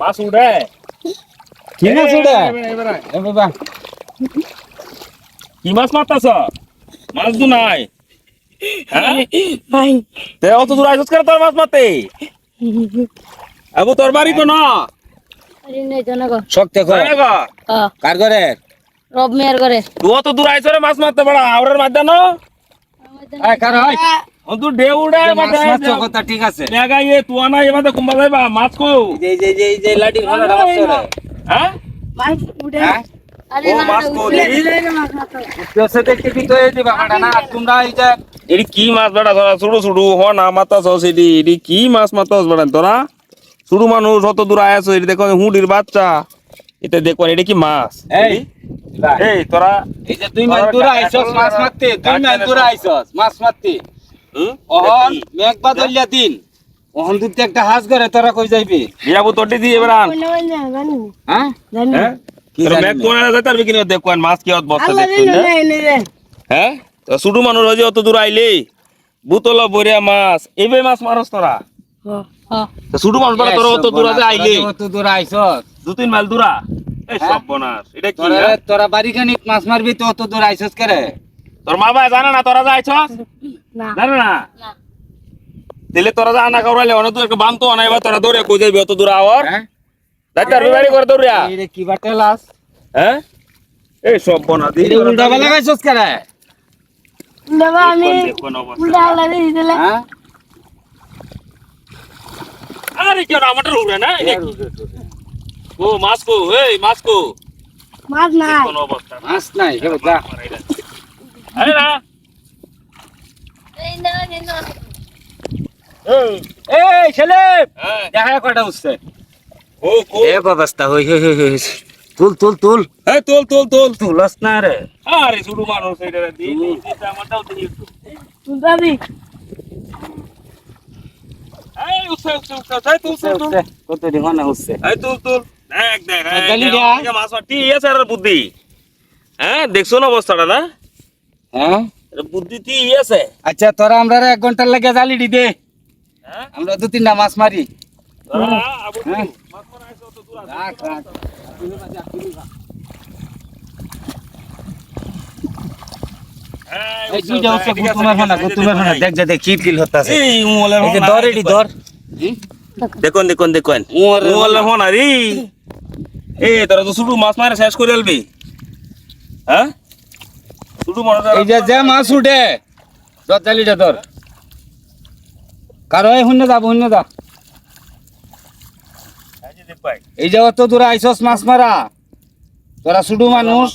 মাছ উঠে কি মাছ ওটা এবারে, এবারে। এ বাবা। কি মাছ মারতাছ? মাছ দু নাই। হ্যাঁ? ভাই তে অত দূর তোর মাছ মারতে? আবু তোর বাড়ি তো না আরে নেই তো না গো শক্ত কর। তাই না গো? ও কার করে রব মেয়ার করে তুই অত দূর আইসস মাছ মারতে পারা আওরের মাধ্যমে না কার হয়। তুই মাছ মাঠে কথা ঠিক আছে। মেগা ইয়ে তুয়া না এবারে কুম্বা যাইবা মাছ কো যে যে হ্যাঁ? মাছ উঠে আরে মাছ কো উঠে দেখি। মাছ মাছ তোসে দেখতে কি তো এই দিবা না তোমরা এই যে এটি কি মাছ বেটা তোরা ছুড়ু ছুড়ু হ না কি মাছ তোরা ছুড়ু মানুষ অত দূর আয়াস এটি দেখো হুডির বাচ্চা। এটা দেখো এটা কি মাছ? এই এই তোরা এই যে দুই মাইল দূরে আইছস মাছ মারতে দুই মাইল দূরে আইছস মাছ মারতে। হুম? ওহন মেঘ বাদলিয়া দিন। ওহন দুতে একটা হাঁস করে তোরা কই যাইবি? বিয়াবু তোটি দিয়ে এবার আন। হ্যাঁ? জানি। হ্যাঁ? কি তোরা জানি কোন আলা যাইতার বিকিনি দেখো মাছ কি বস্তা হ্যাঁ? তো মানুষ হয়ে অত দূর আইলে। বুতল বরিয়া মাছ এইবে মাছ মারস তোরা। ছুটু মানুষ বেটা তোরা অত দূর আছে আইলে। অত দূরে আইছস দু তিন মাইল দূরা। এই হ্যাঁ? সব বনাস। এটা কি তোরা? বাড়ি খানিক মাছ মারবি তো অত দূর আইছস করে? তোর মা ভাই জানে না তোরা যাইছস? জানে না? না। দিলে তোরা যা আনা কাউরাইলে অনেক দূর একটা বানতো অনাইবা তোরা দৌড়ে কই যাবি অত দূর আওয়ার? যাইতে আর বিবাড়ি করে দৌড়িয়া। এই রে কি বাটে লাস? হ্যাঁ? এই সব বনা এই উল্টা বেলা গাইছস করে দেবা আমি উল্টা আল্লাহ দিয়ে দিলে আরে কেন আমাদের উড়ে না এটা কি? ও মাসকো এই মাসকো মাছ নাই। কোন অবস্থা? না মাছ নাই হে যা। আরে না। এই না এই না এই এই ছেলে হ্যাঁ দেখা কটা উঠছে ও কো এক অবস্থা হই হই হই হই তুল তুল তুল। এই তোল তোল তোল। তুলস না রে। আরে শুরু মানুষ এটা দি দি দিতে আমারটাও দিই একটু তুলতা দি এই উঠছে উঠছে উঠছে এই তুল তুল তুল। কত দিন হচ্ছে এই তুল তুল। দেখ দেখ এই গালি দেখ, দেয়া। আমাকে মাছ মারতি আছে আর বুদ্ধি। হ্যাঁ দেখছ না অবস্থাটা না? হ্যাঁ? এটা বুদ্ধি তি আছে আচ্ছা তোরা আমরা এক ঘন্টার লাগে জালি দি দে হ্যাঁ আমরা দু তিনটা মাছ মারি তোরা আবু হ্যাঁ। মাছ মারা আছে অত দূর আছে। রাখ রাখ হ্যাঁ, এই উঠছে, দুইটা উঠছে, হচ্ছে ঠিক আছে, গুতুমের ঠিক ফানা আছে, গুতুমের এই যে ফানা দেখ দেখ যা দেখ কিট কিল হতাছে এই উমলের এই যে হোনা, ধর এডি ধর দেখুন দেখুন দেখুন উমলের উমলের হোনা রে এ তোরা তো শুধু মাছ মারে শেষ করে আলবি হ্যাঁ শুধু মনে এই যে যে মাছ উঠে ধর কারও শূন্য যাব শূন্য যা। এই যে অত দূরে আইসস মাছ মারা। তোরা শুধু মানুষ।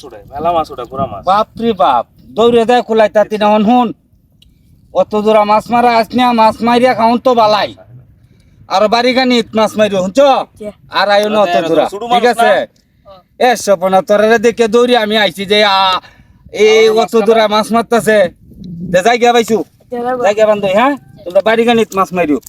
বাপরে বাপ দৌড়ে দেয় খোলাই হন অত দূরা মাছ মারা আসনিয়া মাছ মারিয়া খাউন তো বালাই। আর বাড়ি গানি মাছ মারিও হুঁচ আর আয়ো না অত দূরা ঠিক আছে? এ সপনা তোরে দেখে দৌড়ি আমি আইছি যে আ এই অত দূরা মাছ মারতেছে। জায়গা পাইছু? জায়গা বান্ধব হ্যাঁ? তোমরা বাড়ি গানিত মাছ মারিও